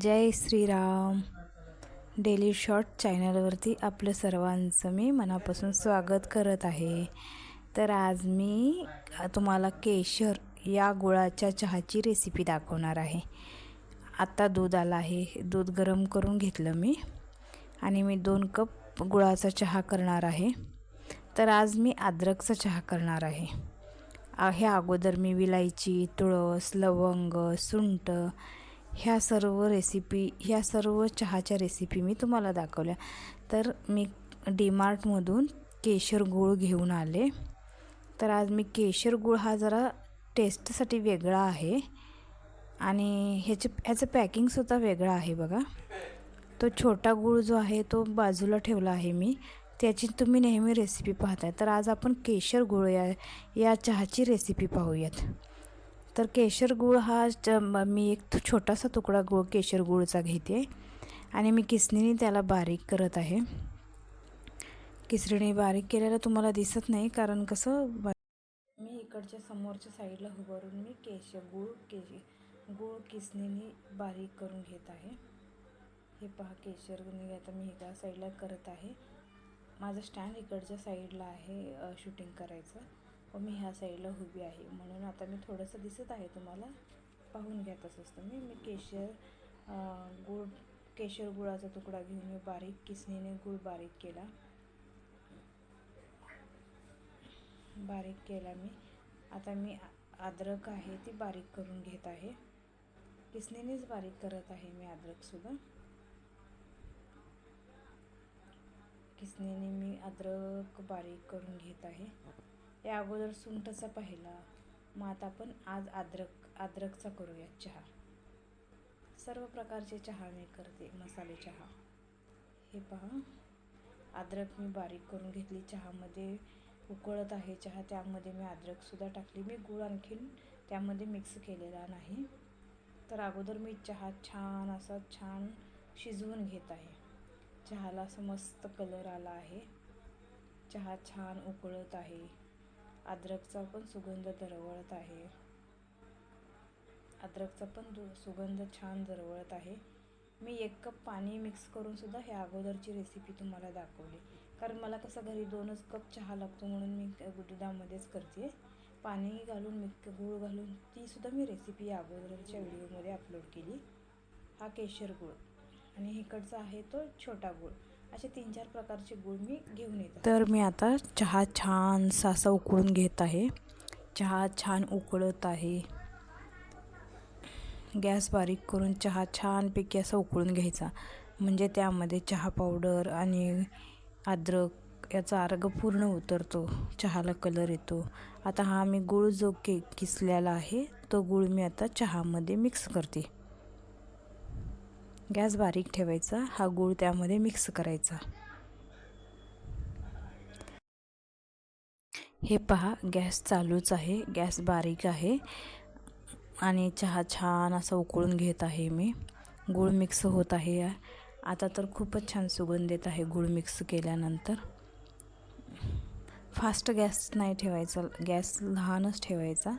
जय Shriram. Daily short चॅनलवरती आपलं सर्वांचं मी मनापासून स्वागत करत आहे. तर आज मी तुम्हाला केशर या गुळाच्या चहाची रेसिपी दाखवणार आहे. आत्ता दूध आलं आहे. दूध गरम करून घेतलं मी आणि मी दोन कप गुळाचा चहा करणार आहे. तर आज मी अद्रकचा चहा करणार आहे. हे अगोदर मी विलायची तुळस लवंग सुंठ ह्या सर्व रेसिपी ह्या सर्व चहाच्या रेसिपी मी तुम्हाला दाखवल्या. तर मी डीमार्टमधून केशर गूळ घेऊन आले. तर आज मी केशर गूळ हा जरा टेस्टसाठी वेगळा आहे. आणि ह्याचे ह्याचं पॅकिंगसुद्धा वेगळं आहे बघा. तो छोटा गूळ जो आहे तो बाजूला ठेवला आहे मी. त्याची तुम्ही नेहमी रेसिपी पाहताय. तर आज आपण केशर गूळ या या चहाची रेसिपी पाहूयात. तर केशर गूळ हा मी एक छोटासा तुकडा गूळ केशर गूळचा घेते. आणि मी किसणीने त्याला बारीक करत आहे. किसरीने बारीक केलेलं तुम्हाला दिसत नाही कारण कसं मी इकडच्या समोरच्या साईडला उभारून मी केशर गूळ केश गूळ किसणीने बारीक करून घेत आहे. हे पहा केशर आता मी एका साईडला करत आहे. माझं स्टँड इकडच्या साईडला आहे शूटिंग करायचं. व मी ह्या साईडला उभी आहे. म्हणून आता मी थोडंसं दिसत आहे तुम्हाला. पाहून घ्या असं असतं मी मी केशर गुळ केशर गुळाचा तुकडा घेऊन मी बारीक किसणीने गुळ बारीक केला. बारीक केला मी. आता मी अद्रक आहे ती बारीक करून घेत आहे. किसणीनेच बारीक करत आहे मी अद्रकसुद्धा किसणीने मी अद्रक बारीक करून घेत आहे. या अगोदर सुंठचा पाहिला. मग आता आपण आज अद्रक अद्रकचा करूया चहा. सर्व प्रकारचे चहा मी करते मसाले चहा. हे पहा. अद्रक मी बारीक करून घेतली चहामध्ये. उकळत आहे चहा त्यामध्ये मी अद्रकसुद्धा टाकली. मी गूळ आणखीन त्यामध्ये मिक्स केलेला नाही. तर अगोदर मी चहा छान असा छान शिजवून घेत आहे. चहाला असं मस्त कलर आला आहे. चहा छान उकळत आहे. अद्रकचा पण सुगंध दरवळत आहे. अद्रकचा पण सुगंध छान दरवळत आहे. मी एक कप पाणी मिक्स करून सुद्धा ह्या अगोदरची रेसिपी तुम्हाला दाखवली. कारण मला कसं घरी दोनच कप चहा लागतो म्हणून मी दुधामध्येच करते पाणी घालून मी गूळ घालून तीसुद्धा मी रेसिपी या अगोदरच्या व्हिडिओमध्ये अपलोड केली. हा केशर गूळ. आणि इकडचा आहे तो छोटा गूळ. असे तीन चार प्रकारचे गूळ मी घेऊन येते तर मी आता चहा छान सासा उकळून घेत आहे. चहा छान उकळत आहे. गॅस बारीक करून चहा छानपैकी असा उकळून घ्यायचा. म्हणजे त्यामध्ये चहा पावडर आणि अद्रक याचा अर्ग पूर्ण उतरतो. चहाला कलर येतो. आता हा मी गूळ जो के किसलेला आहे तो गूळ मी आता चहामध्ये मिक्स करते. गॅस बारीक ठेवायचा हा गूळ त्यामध्ये मिक्स करायचा. हे पहा गॅस चालूच आहे गॅस बारीक आहे आणि चहा छान असा उकळून घेत आहे मी. गूळ मिक्स होत आहे. आता तर खूपच छान सुगंध येत आहे गूळ मिक्स केल्यानंतर. फास्ट गॅस नाही ठेवायचा गॅस लहानच ठेवायचा.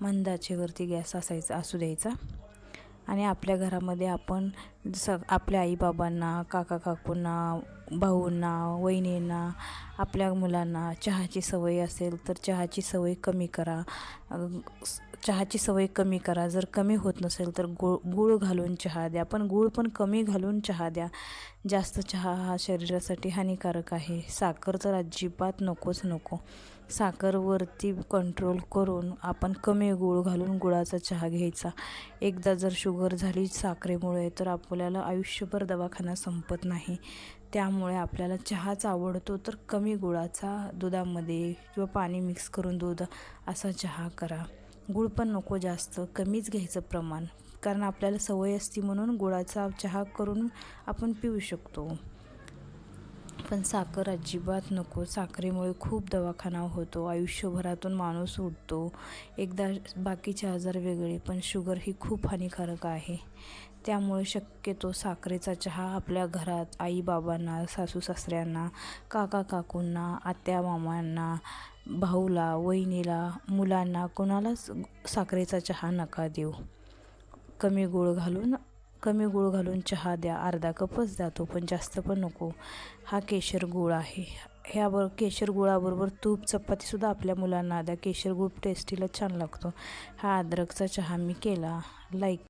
मंदाचेवरती गॅस असायचा असू द्यायचा. आणि आपल्या घरामध्ये आपण स आपल्या आईबाबांना काका काकूंना भाऊंना वहिनींना आपल्या मुलांना चहाची सवय असेल तर चहाची सवय कमी करा. चहाची सवय कमी करा. जर कमी होत नसेल तर गुळ गूळ घालून चहा द्या. पण गूळ पण कमी घालून चहा द्या. जास्त चहा हा शरीरासाठी हानिकारक आहे. साखर तर अजिबात नकोच नको. साखरवरती कंट्रोल करून आपण कमी गूळ घालून गुळाचा चहा घ्यायचा. एकदा जर शुगर झाली साखरेमुळे तर आपल्याला आयुष्यभर दवाखाना संपत नाही. त्यामुळे आपल्याला चहाच आवडतो तर कमी गुळाचा दुधामध्ये किंवा पाणी मिक्स करून दूध असा चहा करा. गूळ पण नको जास्त कमीच घ्यायचं प्रमाण. कारण आपल्याला सवय असती म्हणून गुळाचा चहा करून आपण पिऊ शकतो. पण साखर अजिबात नको. साखरेमुळे खूप दवाखाना होतो. आयुष्यभरातून माणूस उठतो. एकदा बाकीचे आजार वेगळे पण शुगर ही खूप हानिकारक आहे. त्यामुळे शक्यतो साखरेचा चहा आपल्या घरात आईबाबांना सासू सासऱ्यांना काका काकूंना आत्या मामांना भाऊला वहिनीला मुलांना कोणालाच साखरेचा चहा नका देऊ. कमी गोळ घालून कमी गूळ घालून चहा द्या अर्धा कपच द्या तो पण जास्त पण नको. हा केशर गूळ आहे. ह्याबर केशर गुळाबरोबर तूप चपातीसुद्धा आपल्या मुलांना द्या. केशर गूळ टेस्टीला छान लागतो. हा अद्रकचा चहा मी केला. लाईक